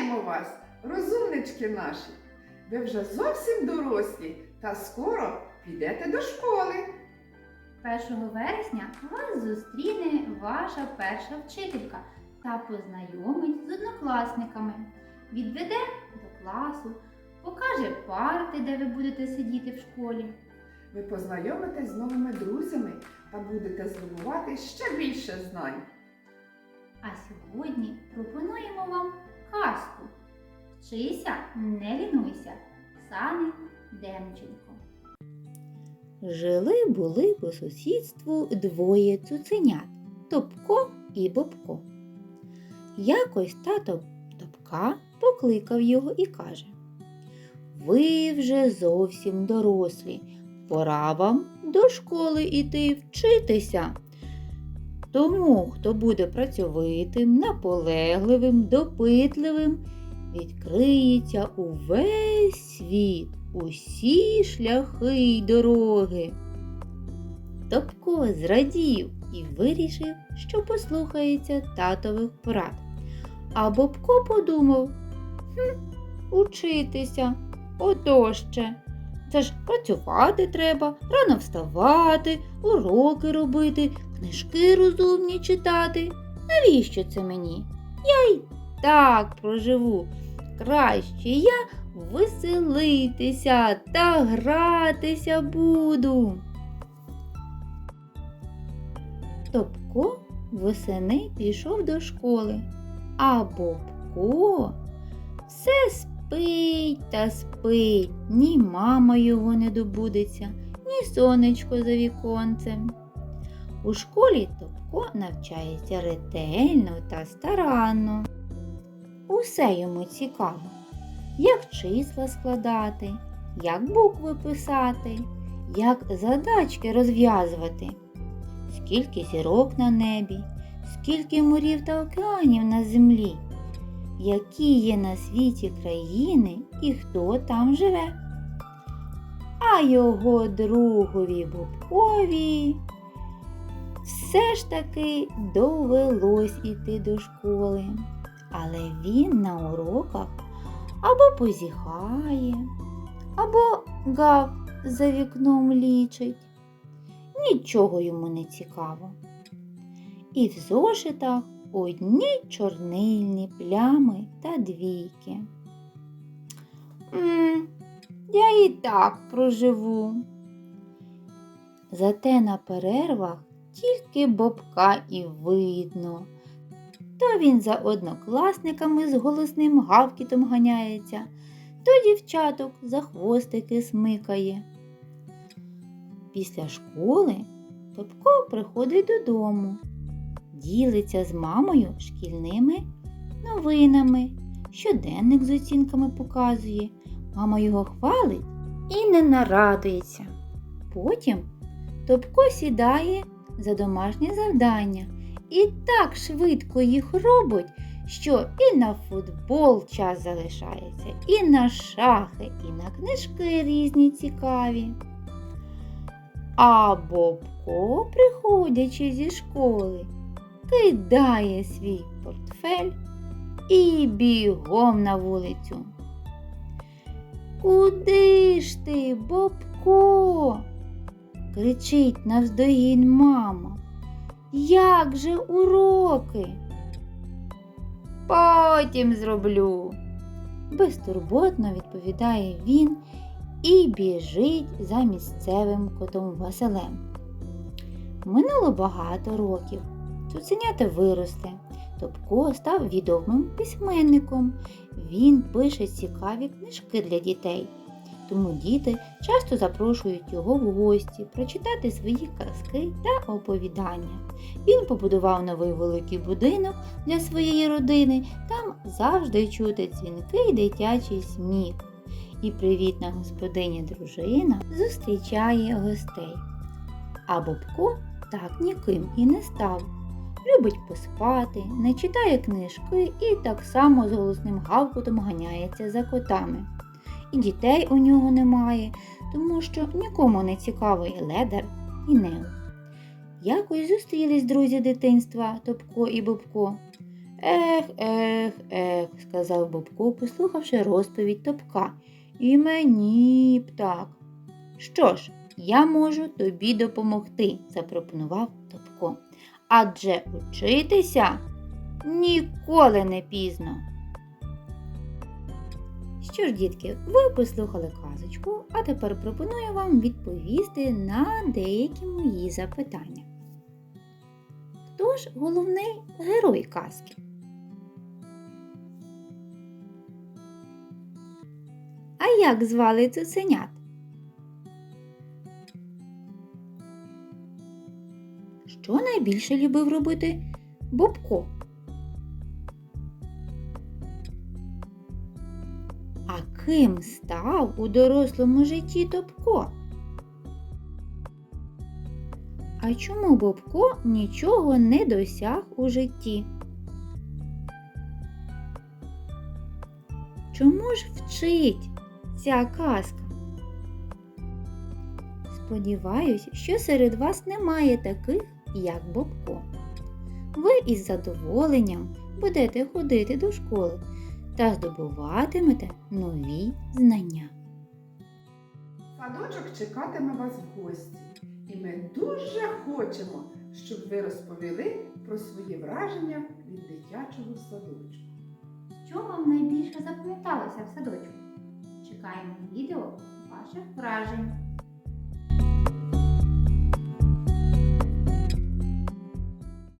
Вітаємо вас, розумнички наші! Ви вже зовсім дорослі та скоро підете до школи. 1 вересня вас зустріне ваша перша вчителька та познайомить з однокласниками. Відведе до класу, покаже парти, де ви будете сидіти в школі. Ви познайомитесь з новими друзями та будете здобувати ще більше знань. А сьогодні пропонуємо вам казку. Вчися, не лінуйся. Сани Демченко. Жили були по сусідству двоє цуценят Топко і Бобко. Якось тато Топка покликав його і каже Ви вже зовсім дорослі, пора вам до школи іти вчитися. Тому, хто буде працьовитим, наполегливим, допитливим, відкриється увесь світ, усі шляхи й дороги. Топко зрадів і вирішив, що послухається татових порад. А Бобко подумав хм, учитися, ото ще. Це ж працювати треба, рано вставати, уроки робити, книжки розумні читати. Навіщо це мені? Я й так проживу. Краще я веселитися та гратися буду. Топко восени пішов до школи, а Бобко все спить та спить, ні мама його не добудеться, ні сонечко за віконцем. У школі Топко навчається ретельно та старанно. Усе йому цікаво, як числа складати, як букви писати, як задачки розв'язувати, скільки зірок на небі, скільки морів та океанів на землі, які є на світі країни і хто там живе. А його другові Бобкові все ж таки довелось іти до школи, але він на уроках або позіхає, або гав за вікном лічить. Нічого йому не цікаво. І в зошитах одні чорнильні плями та двійки. М, я і так проживу. Зате на перервах тільки бобка і видно. То він за однокласниками з голосним гавкітом ганяється, то дівчаток за хвостики смикає. Після школи Топко приходить додому, ділиться з мамою шкільними новинами, щоденник з оцінками показує. Мама його хвалить і не нарадується. Потім Топко сідає за домашнє завдання і так швидко їх робить, що і на футбол час залишається, і на шахи, і на книжки різні цікаві. А Бобко, приходячи зі школи, кидає свій портфель і бігом на вулицю. Куди ж ти, Бобко? кричить навздогін мама. Як же уроки? Потім зроблю. Безтурботно відповідає він і біжить за місцевим котом Василем. Минуло багато років. Цуценята виросли. Топко став відомим письменником. Він пише цікаві книжки для дітей. Тому діти часто запрошують його в гості прочитати свої казки та оповідання. Він побудував новий великий будинок для своєї родини. Там завжди чути дзвінкий дитячий сміх. І привітна господиня дружина зустрічає гостей. А Бобко так ніким і не став. Любить поспати, не читає книжки і так само з голосним гавкотом ганяється за котами. І дітей у нього немає, тому що нікому не цікавий ледар і нео. Якось зустрілись друзі дитинства Топко і Бобко. Ех, ех, ех, сказав Бобко, послухавши розповідь топка. І мені б так. Що ж, я можу тобі допомогти, запропонував Топко. Адже учитися ніколи не пізно. Що ж, дітки, ви послухали казочку, а тепер пропоную вам відповісти на деякі мої запитання. Хто ж головний герой казки? А як звали цуценят? Що найбільше любив робити Бобко? А ким став у дорослому житті Топко? А чому Бобко нічого не досяг у житті? Чому ж вчить ця казка? Сподіваюсь, що серед вас немає таких, як Бобко. Ви із задоволенням будете ходити до школи та здобуватимете нові знання. Садочок чекатиме вас в гості, і ми дуже хочемо, щоб ви розповіли про свої враження від дитячого садочку. Що вам найбільше запам'яталося в садочку? Чекаємо відео ваших вражень.